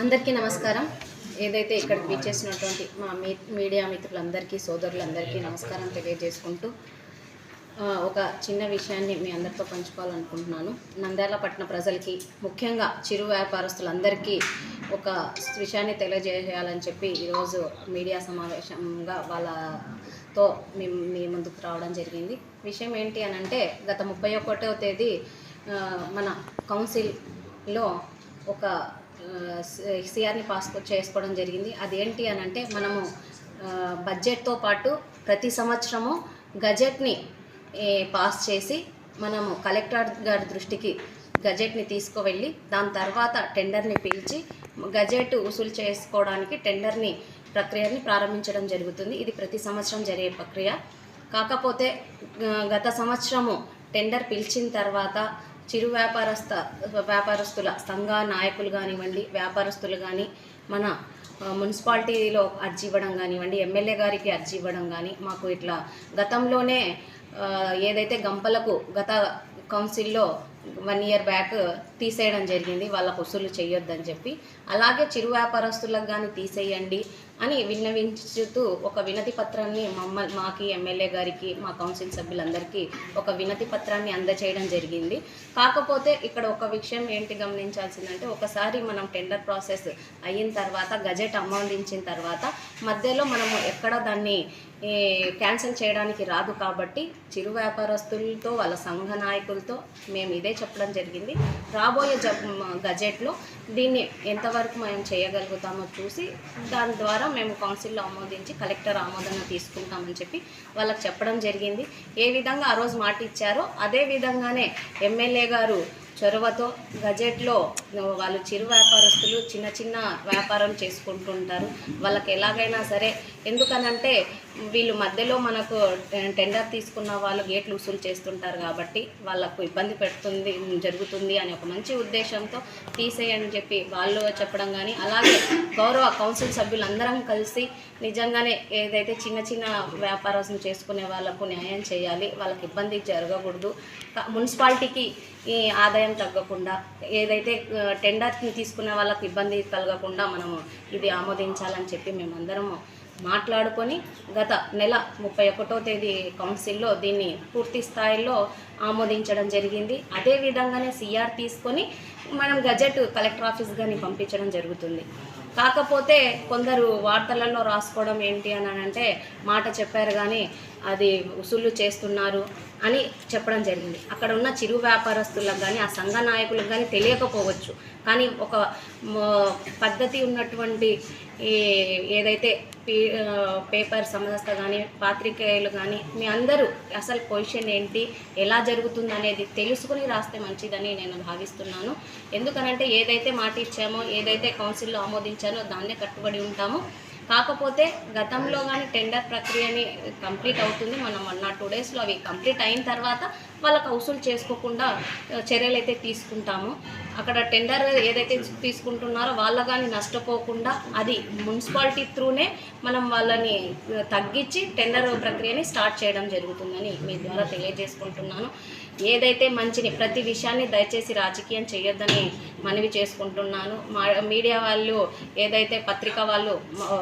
అందరికీ నమస్కారం. ఏదైతే ఇక్కడికి విచ్చేసినటువంటి మా మీ మీడియా మిత్రులందరికీ సోదరులందరికీ నమస్కారం తెలియజేసుకుంటూ ఒక చిన్న విషయాన్ని మీ అందరితో పంచుకోవాలనుకుంటున్నాను. నంద్యాల పట్టణ ప్రజలకి ముఖ్యంగా చిరు వ్యాపారస్తులందరికీ ఒక విషయాన్ని తెలియజేయాలని చెప్పి ఈరోజు మీడియా సమావేశంగా వాళ్ళతో మీ మీ ముందుకు రావడం జరిగింది. విషయం ఏంటి అని అంటే గత ముప్పై ఒకటో తేదీ మన కౌన్సిల్లో ఒక సిఆర్ని పాస్ చేసుకోవడం జరిగింది. అదేంటి అని అంటే మనము బడ్జెట్తో పాటు ప్రతి సంవత్సరము గజెట్ని ఏ, పాస్ చేసి మనము కలెక్టర్ గారి దృష్టికి గజెట్ని తీసుకువెళ్ళి దాని తర్వాత టెండర్ని పిలిచి గజెట్ వసూలు చేసుకోవడానికి టెండర్ని ప్రక్రియని ప్రారంభించడం జరుగుతుంది. ఇది ప్రతి సంవత్సరం జరిగే ప్రక్రియ. కాకపోతే గత సంవత్సరము టెండర్ పిలిచిన తర్వాత చిరు వ్యాపారస్థ వ్యాపారస్తుల సంఘ నాయకులు కానివ్వండి వ్యాపారస్తులు కానీ మన మున్సిపాలిటీలో అర్జీ ఇవ్వడం కానివ్వండి ఎమ్మెల్యే గారికి అర్జీ ఇవ్వడం కానీ మాకు ఇట్లా గతంలోనే ఏదైతే గంపలకు గత కౌన్సిల్లో వన్ ఇయర్ బ్యాక్ తీసేయడం జరిగింది వాళ్ళకు వసూలు చేయొద్దని చెప్పి అలాగే చిరు వ్యాపారస్తులకు కానీ తీసేయండి అని విన్నవించుతూ ఒక వినతి పత్రాన్ని మమ్మ మాకి ఎమ్మెల్యే గారికి మా కౌన్సిల్ సభ్యులందరికీ ఒక వినతి పత్రాన్ని అందజేయడం జరిగింది. కాకపోతే ఇక్కడ ఒక విషయం ఏంటి గమనించాల్సిందంటే ఒకసారి మనం టెండర్ ప్రాసెస్ అయిన తర్వాత గజెట్ ఆమోదించిన తర్వాత మధ్యలో మనము ఎక్కడ దాన్ని క్యాన్సిల్ చేయడానికి రాదు కాబట్టి చిరు వ్యాపారస్తులతో వాళ్ళ సంఘ నాయకులతో మేము ఇదే చెప్పడం జరిగింది. రాబోయే జ గజెట్లో దీన్ని ఎంతవరకు మేము చేయగలుగుతామో చూసి దాని ద్వారా మేము కౌన్సిల్లో ఆమోదించి కలెక్టర్ ఆమోదన తీసుకుంటామని చెప్పి వాళ్ళకి చెప్పడం జరిగింది. ఏ విధంగా ఆ రోజు మాట ఇచ్చారో అదే విధంగానే ఎమ్మెల్యే గారు చొరవతో గజెట్లో వాళ్ళు చిరు వ్యాపారస్తులు చిన్న చిన్న వ్యాపారం చేసుకుంటుంటారు. వాళ్ళకి ఎలాగైనా సరే ఎందుకనంటే వీళ్ళు మధ్యలో మనకు టెండర్ తీసుకున్న వాళ్ళు గేట్లు వసూలు చేస్తుంటారు కాబట్టి వాళ్ళకు ఇబ్బంది పెడుతుంది జరుగుతుంది అని ఒక మంచి ఉద్దేశంతో తీసేయని చెప్పి వాళ్ళు చెప్పడం కానీ అలాగే గౌరవ కౌన్సిల్ సభ్యులందరం కలిసి నిజంగానే ఏదైతే చిన్న చిన్న వ్యాపారం చేసుకునే వాళ్ళకు న్యాయం చేయాలి వాళ్ళకి ఇబ్బంది జరగకూడదు. మున్సిపాలిటీకి ఈ ఆదాయం తగ్గకుండా ఏదైతే టెండర్కి టెండర్ని తీసుకునే వాళ్ళకి ఇబ్బంది కలగకుండా మనము ఇది ఆమోదించాలని చెప్పి మేమందరము మాట్లాడుకొని గత నెల ముప్పై ఒకటో తేదీ కౌన్సిల్లో దీన్ని పూర్తి స్థాయిలో ఆమోదించడం జరిగింది. అదే విధంగానే సిఆర్ తీసుకొని మనం గజెట్ కలెక్టర్ ఆఫీస్ కానీ పంపించడం జరుగుతుంది. కాకపోతే కొందరు వార్తలలో రాసుకోవడం ఏంటి అని అంటే మాట చెప్పారు కానీ అది వసూళ్ళు చేస్తున్నారు అని చెప్పడం జరిగింది. అక్కడ ఉన్న చిరు వ్యాపారస్తులకు కానీ ఆ సంఘ నాయకులకు కానీ తెలియకపోవచ్చు. కానీ ఒక పద్ధతి ఉన్నటువంటి ఈ ఏదైతే పీ పేపర్ సంస్థ కానీ పాత్రికేయులు కానీ మీ అందరూ అసలు పొజిషన్ ఏంటి ఎలా జరుగుతుంది అనేది తెలుసుకుని రాస్తే మంచిదని నేను భావిస్తున్నాను. ఎందుకనంటే ఏదైతే మాట ఇచ్చామో ఏదైతే కౌన్సిల్లో ఆమోదించానో దాన్నే కట్టుబడి ఉంటామో. కాకపోతే గతంలో కానీ టెండర్ ప్రక్రియని కంప్లీట్ అవుతుంది. మనం అన్న టూ డేస్లో అవి కంప్లీట్ అయిన తర్వాత వాళ్ళకి వసూలు చేసుకోకుండా చర్యలు అయితే తీసుకుంటాము. అక్కడ టెండర్ ఏదైతే తీసుకుంటున్నారో వాళ్ళ కానీ నష్టపోకుండా అది మున్సిపాలిటీ త్రూనే మనం వాళ్ళని తగ్గించి టెండర్ ప్రక్రియని స్టార్ట్ చేయడం జరుగుతుందని మీ ద్వారా తెలియజేసుకుంటున్నాను. ఏదైతే మంచిని ప్రతి విషయాన్ని దయచేసి రాజకీయం చేయొద్దని మనవి చేసుకుంటున్నాను. మా మీడియా వాళ్ళు ఏదైతే పత్రిక వాళ్ళు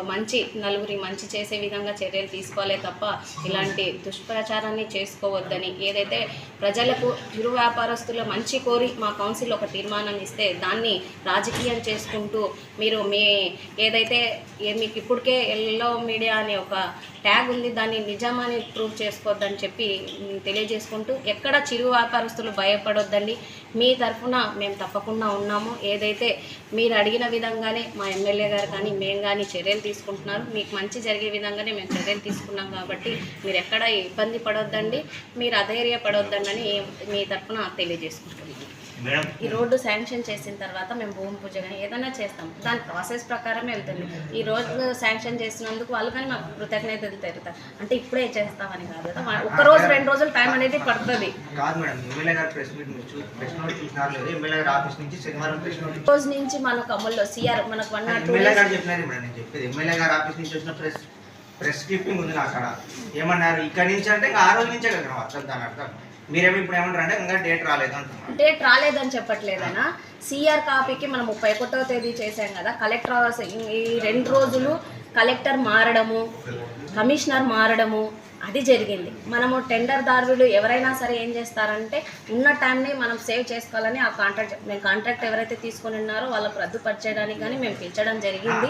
మంచి నలుగురి మంచి చేసే విధంగా చర్యలు తీసుకోవాలే తప్ప ఇలాంటి దుష్ప్రచారాన్ని చేసుకోవద్దని ఏదైతే ప్రజలకు చిరు వ్యాపారస్తుల మంచి కోరి మా కౌన్సిల్ ఒక తీర్మానం ఇస్తే దాన్ని రాజకీయం చేసుకుంటూ మీరు మీ ఏదైతే ఏ- మీకు ఇప్పటికే ఎల్లో మీడియా అనే ఒక ట్యాగ్ ఉంది దాన్ని నిజమని ప్రూవ్ చేసుకోవద్దని చెప్పి తెలియజేసుకుంటూ ఎక్కడ చిరు వ్యాపారస్తులు భయపడొద్దండి. మీ తరఫున మేము తప్పకుండా ఉన్నాము. ఏదైతే మీరు అడిగిన విధంగానే మా ఎమ్మెల్యే గారు కానీ మేము కానీ చర్యలు తీసుకుంటున్నారు. మీకు మంచి జరిగే విధంగానే మేము చర్యలు తీసుకున్నాం కాబట్టి మీరు ఎక్కడ ఇబ్బంది పడొద్దండి. మీరు అధైర్యపడొద్దండి అని మీ తరఫున తెలియజేసుకుంటున్నాం. ఈ రోడ్డు శాంక్షన్ చేసిన తర్వాత మేము భూమి పూజ కానీ ఏదైనా చేస్తాం. దాని ప్రాసెస్ ప్రకారమే వెళ్తుంది. ఈ రోడ్డు శాంక్షన్ చేసినందుకు వాళ్ళు కానీ మాకు కృతజ్ఞతలు తెలుగుతారు అంటే ఇప్పుడే చేస్తామని కాదు కదా. ఒక్క రోజు రెండు రోజులు టైం అనేది పడుతుంది. కాదు మేడం ఎమ్మెల్యే గారు ప్రెస్ మీట్ మీరు చూ ప్రెస్ నోట్ చూసినారు లేదు ఎమ్మెల్యే గారు ఆఫీస్ నుంచి శనివారం ప్రెస్ నోట్ ఈ రోజు నుంచి మనకు అమల్లో సిఆర్ మనకు వన్ నాట్ టూ ఎమ్మెల్యే గారు చెప్పినది మేడం నేను చెప్పేది ఎమ్మెల్యే గారు ఆఫీస్ నుంచి వచ్చిన ప్రెస్ ప్రెస్ క్లిప్పింగ్ ఉంది అక్కడ ఏమన్నారు? ఇక్కడ నుంచి అంటే ఇంకా ఆ రోజు నుంచే కదా అర్థం దాని అర్థం. మీరేమో ఇప్పుడు ఏమంటారు అంటే ఇంకా డేట్ రాలేదు అంటున్నారు డేట్ రాలేదని చెప్పట్లేదనా సిఆర్ కాపీకి మనం ముప్పై ఒకటో తేదీ చేశాం కదా కలెక్టర్ ఆఫీస్ ఈ రెండు రోజులు కలెక్టర్ మారడము కమిషనర్ మారడము అది జరిగింది. మనము టెండర్దారులు ఎవరైనా సరే ఏం చేస్తారంటే ఉన్న టైంని మనం సేవ్ చేసుకోవాలని ఆ కాంట్రాక్ట్ మేము కాంట్రాక్ట్ ఎవరైతే తీసుకొని ఉన్నారో వాళ్ళకు రద్దుపరచడానికి కానీ మేము పిలిచడం జరిగింది.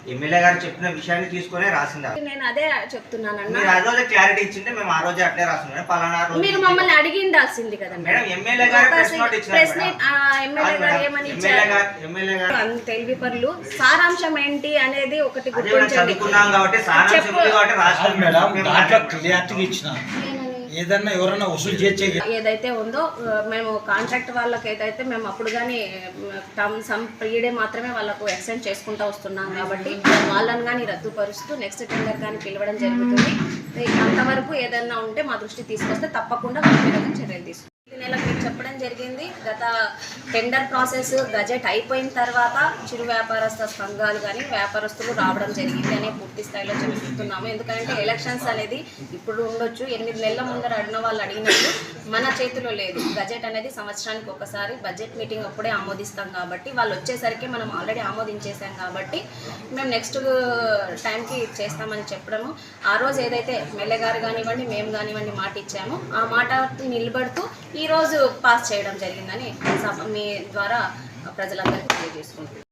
కాదు ఎమ్మెల్యే గారు చెప్పిన విషయాన్ని తీసుకునే రాసిందా? నేను అదే చెప్తున్నానన్న. మీరు ఆ రోజే క్లారిటీ ఇచ్చింటే మేము ఆ రోజే అట్లే రాస్తున్నాం. పలానా రోజు మీరు మమ్మల్ని అడిగిండాల్సింది కదండి మేడం. ఎమ్మెల్యే గారు ప్రెస్ నోట్ ఇచ్చినారు ప్రెస్ మేడం. ఎమ్మెల్యే కాదు గారు మేడం, ఏమని ఎమ్మెల్యే ఇచ్చారు? గారు ఎమ్మెల్యే గారు. అంత తెలివి పనులు సారాంశం ఏంటి అనేది ఒకటి అదే గుర్తించండి. చదువుకున్నాం కాబట్టి సారాంశం చెప్పు. ఉంది కాబట్టి కాదు రాష్ట్రం మేడం దాంట్లో క్లియారిటీగా ఇచ్చిన? ఏదన్నా ఎవరన్నా వసూలు చేసే ఏదైతే ఉందో మేము కాంట్రాక్ట్ వాళ్ళకి ఏదైతే మేము అప్పుడు కానీ టర్మ్ సమ్ పీరియడే మాత్రమే వాళ్ళకు ఎక్స్టెండ్ చేసుకుంటూ వస్తున్నాం కాబట్టి వాళ్ళని కానీ రద్దుపరుస్తూ నెక్స్ట్ టెండర్ కానీ పిలవడం జరుగుతుంది. అంతవరకు ఏదైనా ఉంటే మా దృష్టి తీసుకొస్తే తప్పకుండా వాళ్ళ మీద కానీ చర్యలు తీసుకుంటాం ఈ నెల మీకు చెప్పడం జరిగింది. గత టెండర్ ప్రాసెస్ గజెట్ అయిపోయిన తర్వాత చిరు వ్యాపారస్తు సంఘాలు కానీ వ్యాపారస్తులు రావడం జరిగింది అని పూర్తి స్థాయిలో చెప్తున్నాము ఎందుకంటే ఎలక్షన్స్ అనేది ఇప్పుడు ఉండొచ్చు. ఎనిమిది నెలల ముందర అడిగిన వాళ్ళు అడిగినట్టు మన చేతిలో లేదు. బడ్జెట్ అనేది సంవత్సరానికి ఒకసారి బడ్జెట్ మీటింగ్ అప్పుడే ఆమోదిస్తాం కాబట్టి వాళ్ళు వచ్చేసరికి మనం ఆల్రెడీ ఆమోదించేసాం కాబట్టి మేము నెక్స్ట్ టైంకి చేస్తామని చెప్పడము. ఆ రోజు ఏదైతే ఎమ్మెల్యే గారు కానివ్వండి మేము కానివ్వండి మాట ఇచ్చామో ఆ మాట నిలబడుతూ ఈరోజు పాస్ చేయడం జరిగిందని మీ ద్వారా ప్రజలందరికీ తెలియజేసుకుంటున్నాం